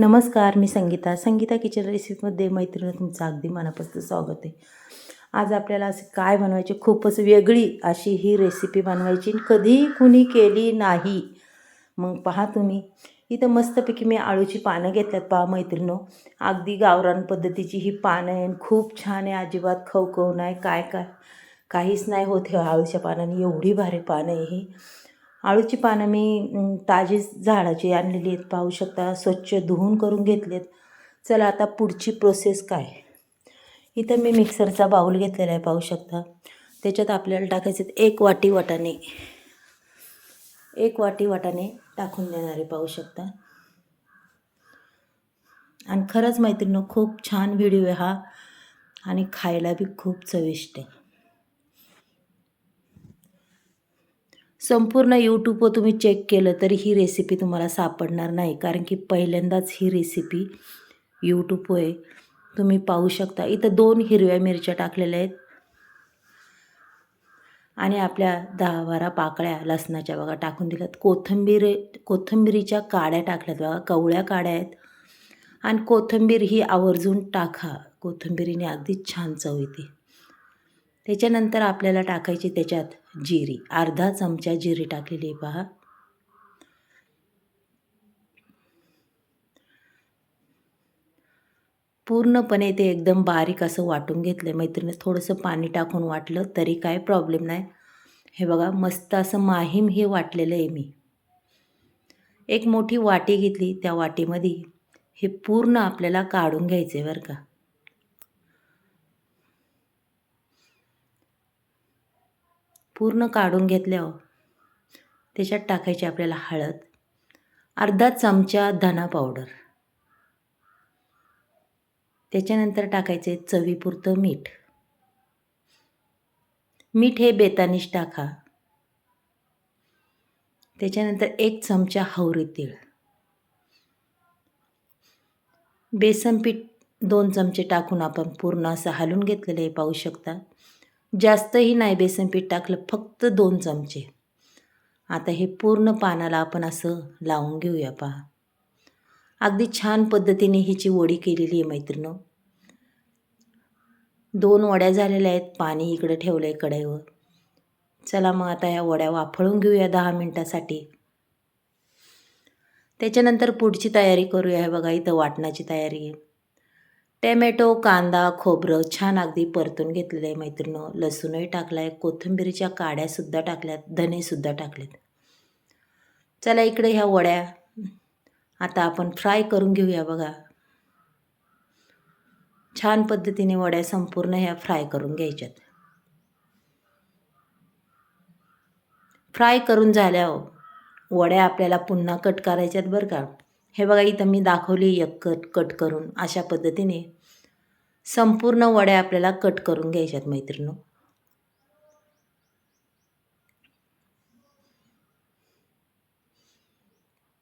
नमस्कार मी संगीता. संगीता किचन रेसिपीमध्ये मैत्रिणी तुमचं अगदी मनापासून स्वागत आहे. आज आपल्याला असे काय बनवायचे? खूपच वेगळी अशी ही रेसिपी बनवायची आणि कुणी केली नाही. मग पहा तुम्ही. इथं मस्तपैकी मी आळूची पानं घेतल्यात पहा मैत्रिणो अगदी गावरान पद्धतीची ही पानं आहे आणि खूप छान आहे. अजिबात खवखव नाही. काय काय? काहीच नाही होत हे आळूच्या पानाने. एवढी भारी पानं आहे ही. आळूची पानं मी ताजी झाडाची आणलेली आहेत. पाहू शकता स्वच्छ धुवून करून घेतलेत. चला आता पुढची प्रोसेस काय? इथं मी मिक्सरचा बाऊल घेतलेला आहे पाहू शकता. त्याच्यात आपल्याला टाकायचे एक वाटी वाटाणे. एक वाटी वाटाणे टाकून देणारे पाहू शकता. आणि खरंच मैत्रिणी खूप छान व्हिडिओ आहे हा. आणि खायला बी खूप चविष्ट आहे. संपूर्ण यूट्यूबवर तुम्ही चेक केलं तरी ही रेसिपी तुम्हाला सापडणार नाही. कारण की पहिल्यांदाच ही रेसिपी यूट्यूबवर आहे. तुम्ही पाहू शकता. इथं दोन हिरव्या मिरच्या टाकलेल्या आहेत. आणि आपल्या दहा बारा पाकळ्या लसणाच्या बघा टाकून दिल्यात. कोथंबीर कोथंबीरीच्या काड्या टाकल्यात बघा. कवळ्या काड्या आहेत. आणि कोथिंबीर ही आवर्जून टाका. कोथंबीरीने अगदी छान चव येते. त्याच्यानंतर आपल्याला टाकायची त्याच्यात जिरी. अर्धा चमचा जिरी टाकलेली आहे पहा. पूर्णपणे ते एकदम बारीक असं वाटून घेतलं मैत्रिणी थोडंसं पाणी टाकून वाटलं तरी काय प्रॉब्लेम नाही. हे बघा मस्त असं माहीम हे वाटलेलं आहे मी. एक मोठी वाटी घेतली. त्या वाटीमध्ये हे पूर्ण आपल्याला काढून घ्यायचं आहे बरं का. पूर्ण काढून घेतल्यावर त्याच्यात टाकायची आपल्याला हळद अर्धा चमचा धना पावडर. त्याच्यानंतर टाकायचे चवीपुरतं मीठ. मीठ हे बेतानिश टाका. त्याच्यानंतर एक चमचा हवरी तीळ. बेसन पीठ दोन चमचे टाकून आपण पूर्ण असं हालून घेतलेलं आहे पाहू शकता. जास्तही नाही बेसन पीठ टाकलं फक्त दोन चमचे. आता हे पूर्ण पानाला आपण असं लावून घेऊया पहा. अगदी छान पद्धतीने हिची वडी केलेली आहे मैत्रिणं. दोन वड्या झालेल्या आहेत पाणी इकडं ठेवलं आहे कढईवर. चला मग आता ह्या वड्या वाफळून घेऊया दहा मिनटासाठी. त्याच्यानंतर पुढची तयारी करूया. हे बघा इथं वाटणाची तयारी आहे. टॅमॅटो कांदा खोबरं छान अगदी परतून घेतलेलं आहे मैत्रिणं लसूणही टाकला आहे कोथिंबीरीच्या काड्यासुद्धा टाकल्यात धनेसुद्धा टाकलेत. चला इकडे ह्या वड्या. आता आपण फ्राय करून घेऊया बघा. छान पद्धतीने वड्या संपूर्ण ह्या फ्राय करून घ्यायच्यात. फ्राय करून झाल्यावर हो. वड्या आपल्याला पुन्हा कट करायच्यात बरं का. हे बघा इथं मी दाखवली एक कट कट करून. अशा पद्धतीने संपूर्ण वड्या आपल्याला कट करून घ्यायच्यात मैत्रिणी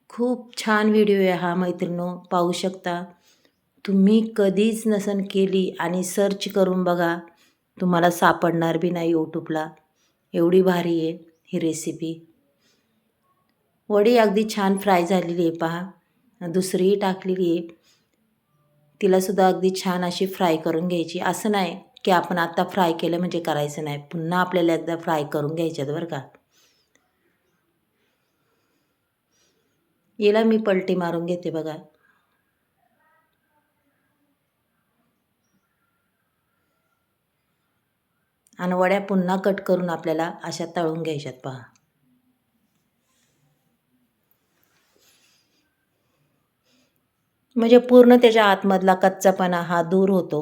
खूप छान व्हिडिओ आहे हा मैत्रिणो पाहू शकता तुम्ही कधीच नसन केली आणि सर्च करून बघा तुम्हाला सापडणार बी नाही यूट्यूबला एवढी भारी आहे ही रेसिपी वडी अगदी छान फ्राय झालेली आहे पहा. दुसरीही टाकलेली आहे. तिलासुद्धा अगदी छान अशी फ्राय करून घ्यायची. असं नाही की आपण आत्ता फ्राय केलं म्हणजे करायचं नाही. पुन्हा आपल्याला एकदा फ्राय करून घ्यायच्यात बरं का. याला मी पलटी मारून घेते बघा. आणि वड्या पुन्हा कट करून आपल्याला अशा तळून घ्यायच्यात पहा. म्हणजे पूर्ण त्याच्या आतमधला कच्चापणा हा दूर होतो.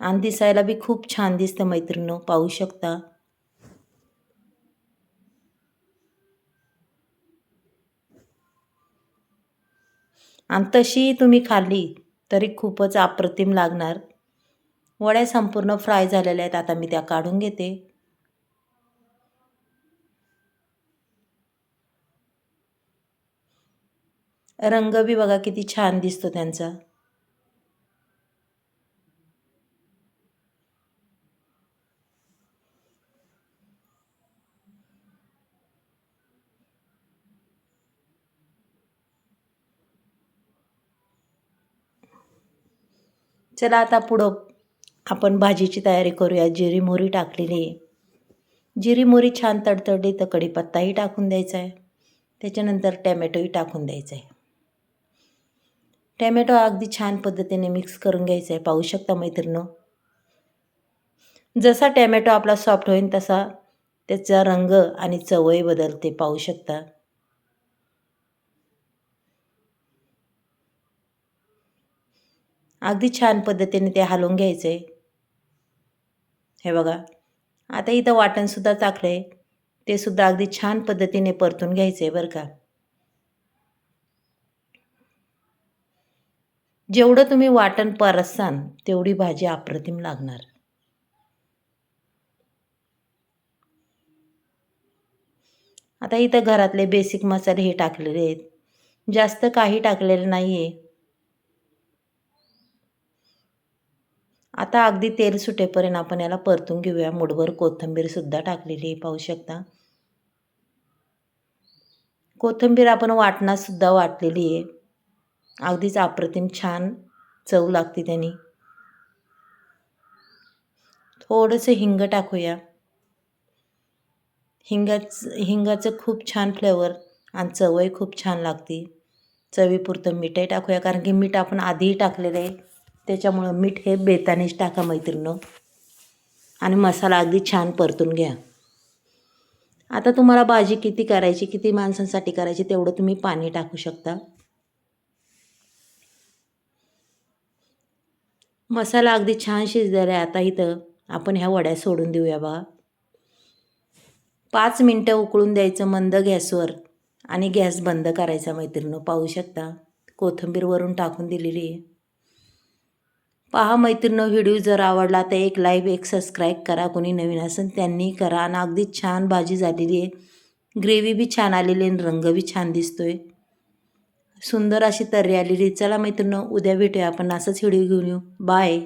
आणि दिसायला बी खूप छान दिसतं मैत्रिणी पाहू शकता. आणि तशी तुम्ही खाल्ली तरी खूपच अप्रतिम लागणार. वड्या संपूर्ण फ्राय झालेल्या आहेत आता मी त्या काढून घेते. रंग बी बघा किती छान दिसतो त्यांचा. चला आता पुढं आपण भाजीची तयारी करूया. जिरी मोरी टाकलेली आहे. जिरी मोरी छान तडतडली तर कढीपत्ताही टाकून द्यायचा आहे. त्याच्यानंतर टॅमॅटोही टाकून द्यायचा आहे. टॅमॅटो अगदी छान पद्धतीने मिक्स करून घ्यायचा आहे पाहू शकता मैत्रिणं जसा टॅमॅटो आपला सॉफ्ट होईल तसा त्याचा रंग आणि चवही बदलते. पाहू शकता. अगदी छान पद्धतीने ते हलवून घ्यायचं आहे हे बघा. आता इथं वाटणसुद्धा टाकलं आहे ते सुद्धा अगदी छान पद्धतीने परतून घ्यायचं आहे बरं का. जेवढं तुम्ही वाटण परसान तेवढी भाजी अप्रतिम लागणार. आता इथं घरातले बेसिक मसाले हे टाकलेले आहेत. जास्त काही टाकलेलं नाही आहे आता अगदी तेल सुटेपर्यंत आपण याला परतून घेऊया. मुठभर कोथिंबीरसुद्धा टाकलेली आहे पाहू शकता. कोथिंबीर आपण वाटणासुद्धा वाटलेली आहे. अगदीच अप्रतिम छान चव लागते त्यांनी. थोडंसं हिंग टाकूया. हिंगाचं हिंगाचं खूप छान फ्लेवर आणि चवही खूप छान लागते. चवीपुरतं मीठही टाकूया कारण की मीठ आपण आधीही टाकलेलं आहे. त्याच्यामुळं मीठ हे बेतानेच टाका मैत्रिणं आणि मसाला अगदी छान परतून घ्या. आता तुम्हाला भाजी किती करायची किती माणसांसाठी करायची तेवढं तुम्ही पाणी टाकू शकता. मसाला अगदी छान शिजलेला आहे आता इथं. आपण ह्या वड्या सोडून देऊया बघा. पाच मिनटं उकळून द्यायचं मंद गॅसवर आणि गॅस बंद करायचा मैत्रिणी पाहू शकता. कोथिंबीर वरून टाकून दिलेली आहे. पहा मैत्रिणी व्हिडिओ जर आवडला तर एक लाईव्ह एक सबस्क्राईब करा. कोणी नवीन असेल त्यांनी करा. आणि अगदी छान भाजी झालेली आहे. ग्रेव्ही बी छान आलेली आहे रंग बी छान दिसतोय. सुंदर अशी तर्री आलेली. चला मैत्रिणी उद्या भेटूया आपण. असंच व्हिडिओ घेऊन येऊ. बाय